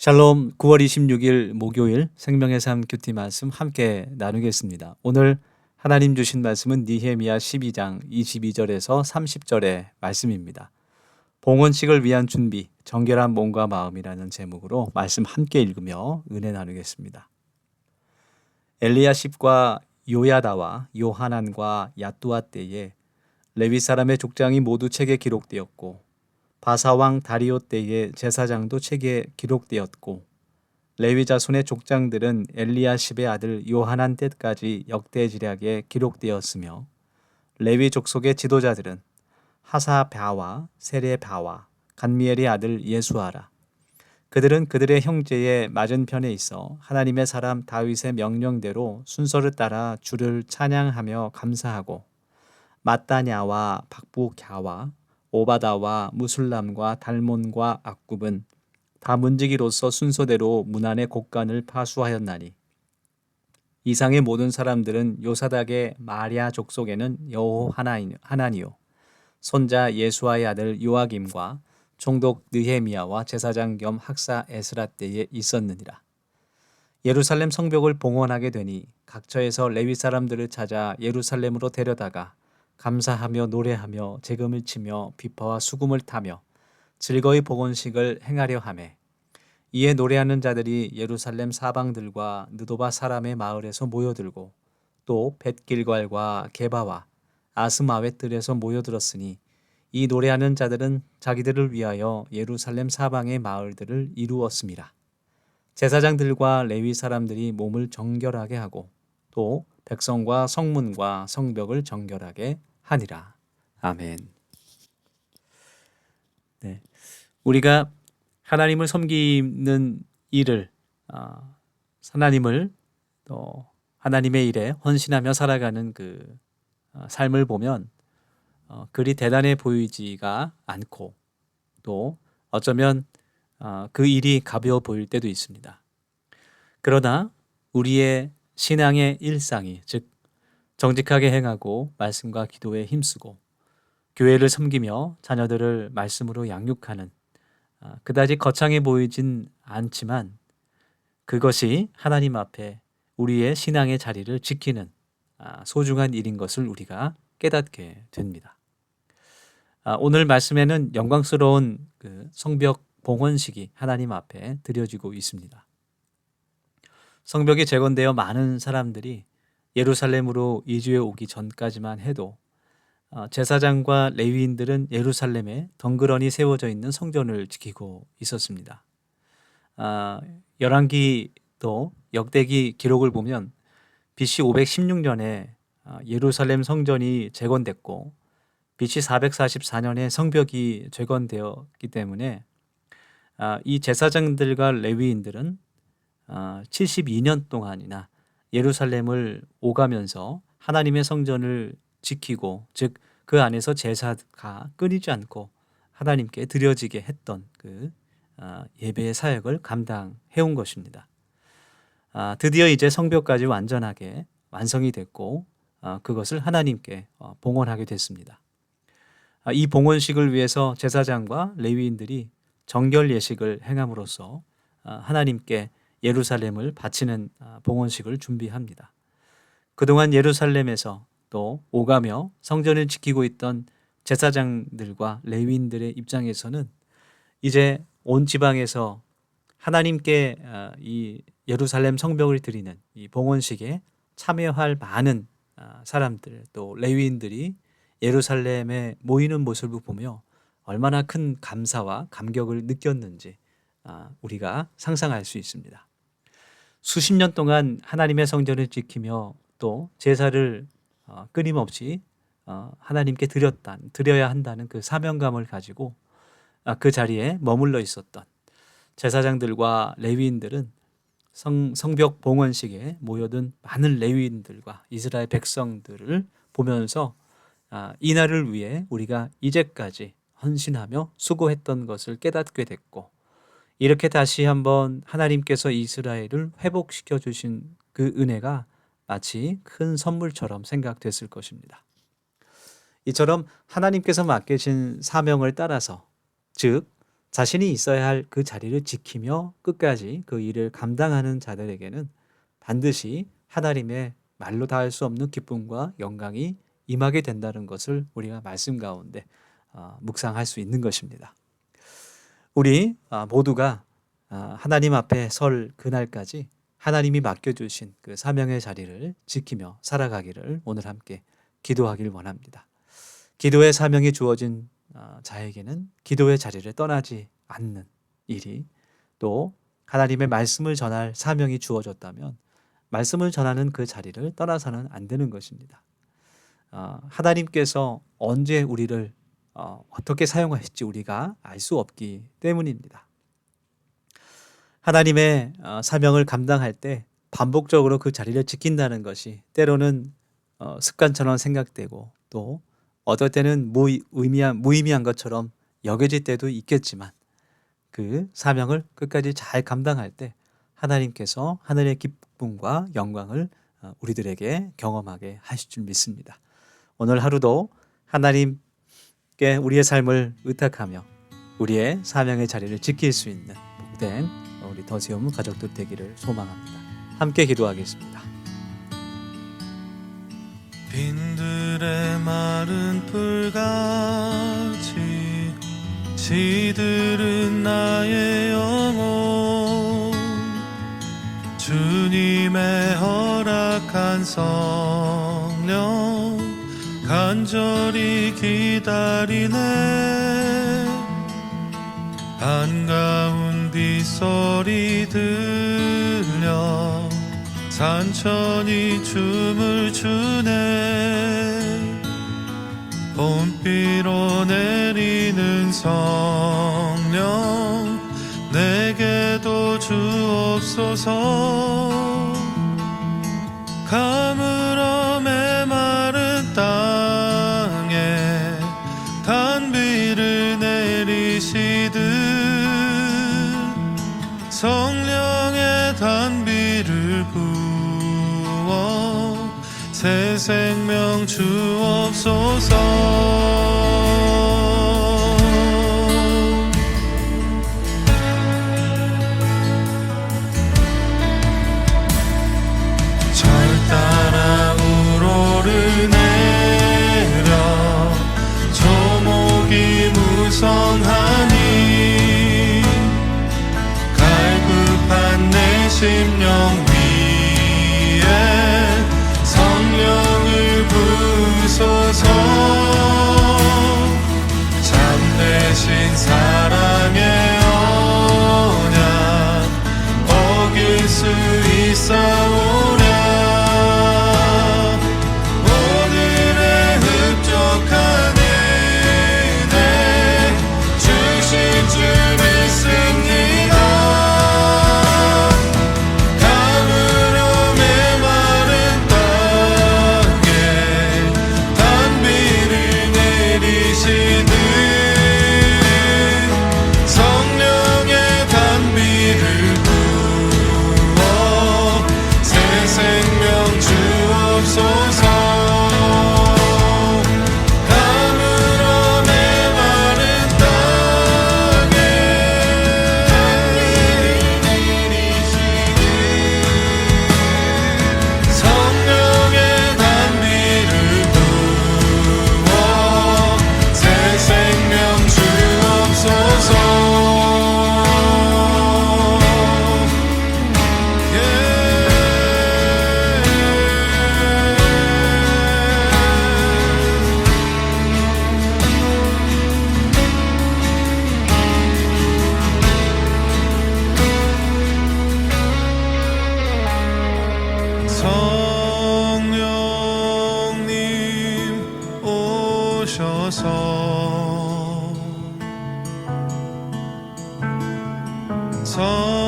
샬롬 9월 26일 목요일 생명의 삶 큐티 말씀 함께 나누겠습니다. 오늘 하나님 주신 말씀은 니헤미야 12장 22절에서 30절의 말씀입니다. 봉헌식을 위한 준비, 정결한 몸과 마음이라는 제목으로 말씀 함께 읽으며 은혜 나누겠습니다. 엘리야십과 요야다와 요하난과 야뚜아 때에 레위 사람의 족장이 모두 책에 기록되었고 바사왕 다리오 때의 제사장도 책에 기록되었고 레위 자손의 족장들은 엘리야십의 아들 요하난 때까지 역대지략에 기록되었으며 레위 족속의 지도자들은 하사바와 세레바와 간미엘의 아들 예수아라. 그들은 그들의 형제의 맞은편에 있어 하나님의 사람 다윗의 명령대로 순서를 따라 주를 찬양하며 감사하고 마따냐와 박부갸와 오바다와 무술람과 달몬과 악굽은 다 문지기로서 순서대로 문안의 곡간을 파수하였나니 이상의 모든 사람들은 요사닥의 마리아 족속에는 여호 하나니요 손자 예수아의 아들 요아김과 총독 느헤미야와 제사장 겸 학사 에스라 때에 있었느니라. 예루살렘 성벽을 봉헌하게 되니 각처에서 레위 사람들을 찾아 예루살렘으로 데려다가 감사하며 노래하며 재금을 치며 비파와 수금을 타며 즐거이 복원식을 행하려 하매 이에 노래하는 자들이 예루살렘 사방들과 느도바 사람의 마을에서 모여들고 또 벳길괄과 게바와 아스마웻 들에서 모여들었으니 이 노래하는 자들은 자기들을 위하여 예루살렘 사방의 마을들을 이루었습니다. 제사장들과 레위 사람들이 몸을 정결하게 하고 또 백성과 성문과 성벽을 정결하게 하니라. 아멘. 네. 우리가 하나님을 섬기는 일을 어, 하나님을 또 하나님의 일에 헌신하며 살아가는 그 어, 삶을 보면 어, 그리 대단해 보이지가 않고 또 어쩌면 어, 그 일이 가벼워 보일 때도 있습니다. 그러나 우리의 신앙의 일상이 즉 정직하게 행하고 말씀과 기도에 힘쓰고 교회를 섬기며 자녀들을 말씀으로 양육하는 아, 그다지 거창해 보이진 않지만 그것이 하나님 앞에 우리의 신앙의 자리를 지키는 아, 소중한 일인 것을 우리가 깨닫게 됩니다. 아, 오늘 말씀에는 영광스러운 그 성벽 봉헌식이 하나님 앞에 드려지고 있습니다. 성벽이 재건되어 많은 사람들이 예루살렘으로 이주해 오기 전까지만 해도 어, 제사장과 레위인들은 예루살렘에 덩그러니 세워져 있는 성전을 지키고 있었습니다. 아, 열왕기도 역대기 기록을 보면 BC 516년에 아, 예루살렘 성전이 재건됐고 BC 444년에 성벽이 재건되었기 때문에 아, 이 제사장들과 레위인들은 72년 동안이나 예루살렘을 오가면서 하나님의 성전을 지키고 즉 그 안에서 제사가 끊이지 않고 하나님께 드려지게 했던 그 아, 예배의 사역을 감당해 온 것입니다. 아, 드디어 이제 성벽까지 완전하게 완성이 됐고 아, 그것을 하나님께 어, 봉헌하게 됐습니다. 이 봉헌식을 위해서 제사장과 레위인들이 정결 예식을 행함으로써 하나님께 예루살렘을 바치는 아, 봉헌식을 준비합니다. 그동안 예루살렘에서 또 오가며 성전을 지키고 있던 제사장들과 레위인들의 입장에서는 이제 온 지방에서 하나님께 아, 이 예루살렘 성벽을 드리는 이 봉헌식에 참여할 많은 아, 사람들 또 레위인들이 예루살렘에 모이는 모습을 보며 얼마나 큰 감사와 감격을 느꼈는지 우리가 상상할 수 있습니다. 수십 년 동안 하나님의 성전을 지키며 또 제사를 어, 끊임없이 어, 하나님께 드렸다 드려야 한다는 그 사명감을 가지고 아, 그 자리에 머물러 있었던 제사장들과 레위인들은 성, 성벽 봉헌식에 모여든 많은 레위인들과 이스라엘 백성들을 보면서 아, 이 날을 위해 우리가 이제까지 헌신하며 수고했던 것을 깨닫게 됐고 이렇게 다시 한번 하나님께서 이스라엘을 회복시켜 주신 그 은혜가 마치 큰 선물처럼 생각됐을 것입니다. 이처럼 하나님께서 맡기신 사명을 따라서 즉 자신이 있어야 할 그 자리를 지키며 끝까지 그 일을 감당하는 자들에게는 반드시 하나님의 말로 다 할 수 없는 기쁨과 영광이 임하게 된다는 것을 우리가 말씀 가운데 어, 묵상할 수 있는 것입니다. 우리 아, 모두가 아, 하나님 앞에 설 그날까지 하나님이 맡겨주신 그 사명의 자리를 지키며 살아가기를 오늘 함께 기도하길 원합니다. 기도의 사명이 주어진 아, 자에게는 기도의 자리를 떠나지 않는 일이 또 하나님의 말씀을 전할 사명이 주어졌다면 말씀을 전하는 그 자리를 떠나서는 안 되는 것입니다. 아, 하나님께서 언제 우리를 어, 어떻게 사용하실지 우리가 알 수 없기 때문입니다. 하나님의 어, 사명을 감당할 때 반복적으로 그 자리를 지킨다는 것이 때로는 어, 습관처럼 생각되고 또 어떨 때는 무의미한, 무의미한 것처럼 여겨질 때도 있겠지만 그 사명을 끝까지 잘 감당할 때 하나님께서 하늘의 기쁨과 영광을 어, 우리들에게 경험하게 하실 줄 믿습니다. 오늘 하루도 하나님 께 우리의 삶을 의탁하며 우리의 사명의 자리를 지킬 수 있는 복된 우리 더세움 가족들 되기를 소망합니다. 함께 기도하겠습니다. 빈들의 마른 풀같이 시들은 나의 영혼 주님의 허락한 성령 간절히 기다리네. 한가운 빗소리 들려 산천이 춤을 추네. 봄비로 내리는 성령 내게도 주옵소서. 가물 주옵소서 성